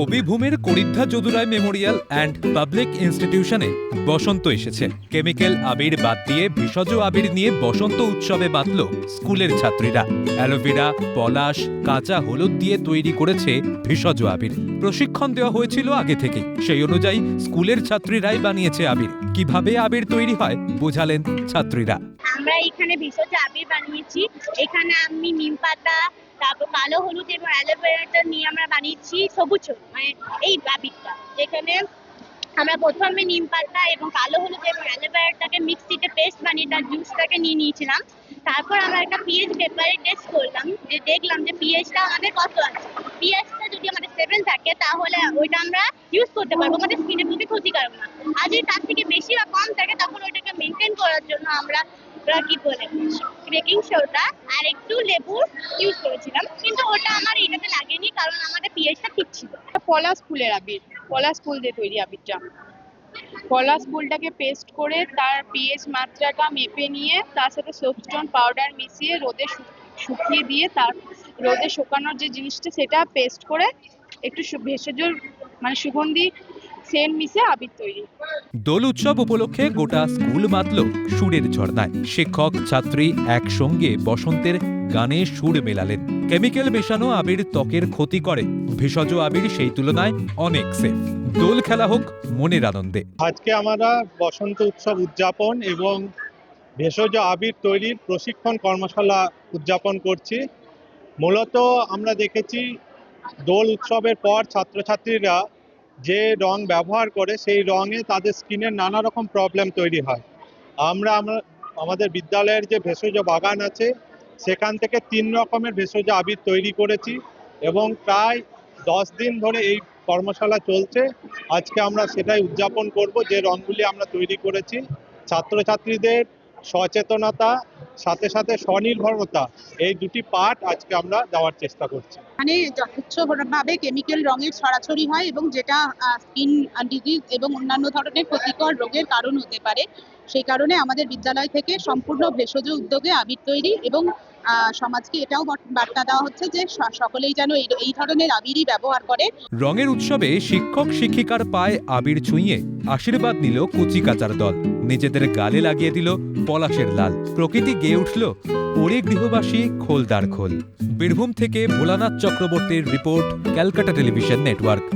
কবিভূমির করিদ্ধা যদুরায় memorial and public ইনস্টিটিউশনে বসন্ত এসেছে। কেমিক্যাল আবির বাদ দিয়ে ভেষজ আবির নিয়ে বসন্ত উৎসবে বাতল স্কুলের ছাত্রীরা। অ্যালোভেরা, পলাশ, কাঁচা হলুদ দিয়ে তৈরি করেছে ভেষজ আবির। প্রশিক্ষণ দেওয়া হয়েছিল আগে থেকে সেই অনুযায়ী স্কুলের ছাত্রীরাই বানিয়েছে আবির। কীভাবে আবির তৈরি হয়, বোঝালেন ছাত্রীরা। আমরা এখানে ভেষজ আবির বানিয়েছি। এখানে আমি নিম পাতা, তারপর কালো হলুদ এবং অ্যালোভেরাটা নিয়ে আমরা বানিয়েছি সবুজ মানে এই আবিরটা। যেখানে আমরা প্রথমে নিম পাতা এবং কালো হলুদ এবং অ্যালোভেরাটাকে মিক্সিতে পেস্ট বানিয়ে তার জুসটাকে নিয়ে নিয়েছিলাম। তারপর আমরা একটা পিএইচ পেপারে টেস্ট করলাম। যে দেখলাম যে পিএইচটা আমাদের কত আছে। পিএইচটা যদি আমাদের সেভেন থাকে, তাহলে ওইটা আমরা ইউজ করতে পারব। আমাদের স্কিনের পক্ষে ক্ষতিকারক না। আর যদি তার থেকে বেশি বা কম থাকে তখন ওইটাকে মেনটেন করার জন্য আমরা কি বলে বেকিং সোডা আর একটু লেবু ইউজ করেছিলাম। কিন্তু ওটা আমার এটাতে লাগেনি, কারণ আমাদের পিএইচটা ঠিক ছিল। পলাশ ফুলের আবির, পলাশ ফুল দিয়ে তৈরি আবিরটা। পলাশ ফুলটাকে পেস্ট করে তার পিএইচ মাত্রাটা মেপে নিয়ে তার সাথে সোপস্টোন পাউডার মিশিয়ে রোদে শুকিয়ে দিয়ে তার রোদে শুকানোর যে জিনিসটা সেটা পেস্ট করে একটু ভেষজ মানে সুগন্ধি সেন্ট মিশে আবির তৈরি। দোল উৎসব উপলক্ষে গোটা স্কুল মাতল সুরের ঝর্ণায়। শিক্ষক ছাত্রী একসঙ্গে বসন্তের গানে সুর মেলালেন। কেমিক্যাল মেশানো আবির ত্বকের ক্ষতি করে। ভেষজ আবির সেই তুলনায় অনেক সেফ। দোল খেলা হোক মনের আনন্দে। আজকে আমরা বসন্ত উৎসব উদযাপন এবং ভেষজ আবির তৈরির প্রশিক্ষণ কর্মশালা উদযাপন করছি। মূলত আমরা দেখেছি দোল উৎসবের পর ছাত্রছাত্রীরা যে রং ব্যবহার করে সেই রঙে তাদের স্কিনের নানা রকম প্রবলেম তৈরি হয়। আমরা আমাদের বিদ্যালয়ের যে ভেষজ বাগান আছে, সেখান থেকে তিন রকমের ভেষজ আবির তৈরি করেছি এবং প্রায় দশ দিন ধরে এই কর্মশালা চলছে। আজকে আমরা সেটাই উদযাপন করব, যে রঙগুলি আমরা তৈরি করেছি। ছাত্রছাত্রীদের সচেতনতা, সাথে সাথে স্বনির্ভরতা, এই দুটি পাঠ আজকে আমরা দেওয়ার চেষ্টা করছি। মানে যথেচ্ছভাবে কেমিক্যাল রঙের ছড়াছড়ি হয় এবং যেটা স্কিন ডিজিজ এবং অন্যান্য ধরনের ক্ষতিকর রোগের কারণ হতে পারে। সেই কারণে আমাদের বিদ্যালয় থেকে সম্পূর্ণ ভেষজ উদ্যোগে আবির তৈরি এবং সমাজকে এটাও বার্তা দেওয়া হচ্ছে যে সকলেই যেন এই ধরনের আবিরই ব্যবহার করে। রঙের উৎসবে শিক্ষক শিক্ষিকার পায়ে আবির ছুঁয়ে আশীর্বাদ নিল কুচি কাচার দল। নিজেদের গালে লাগিয়ে দিল পলাশের লাল। প্রকৃতি গেয়ে উঠল ওরে গৃহবাসী খোলদার খোল। বীরভূম থেকে ভোলানাথ চক্রবর্তীর রিপোর্ট ক্যালকাটা টেলিভিশন নেটওয়ার্ক।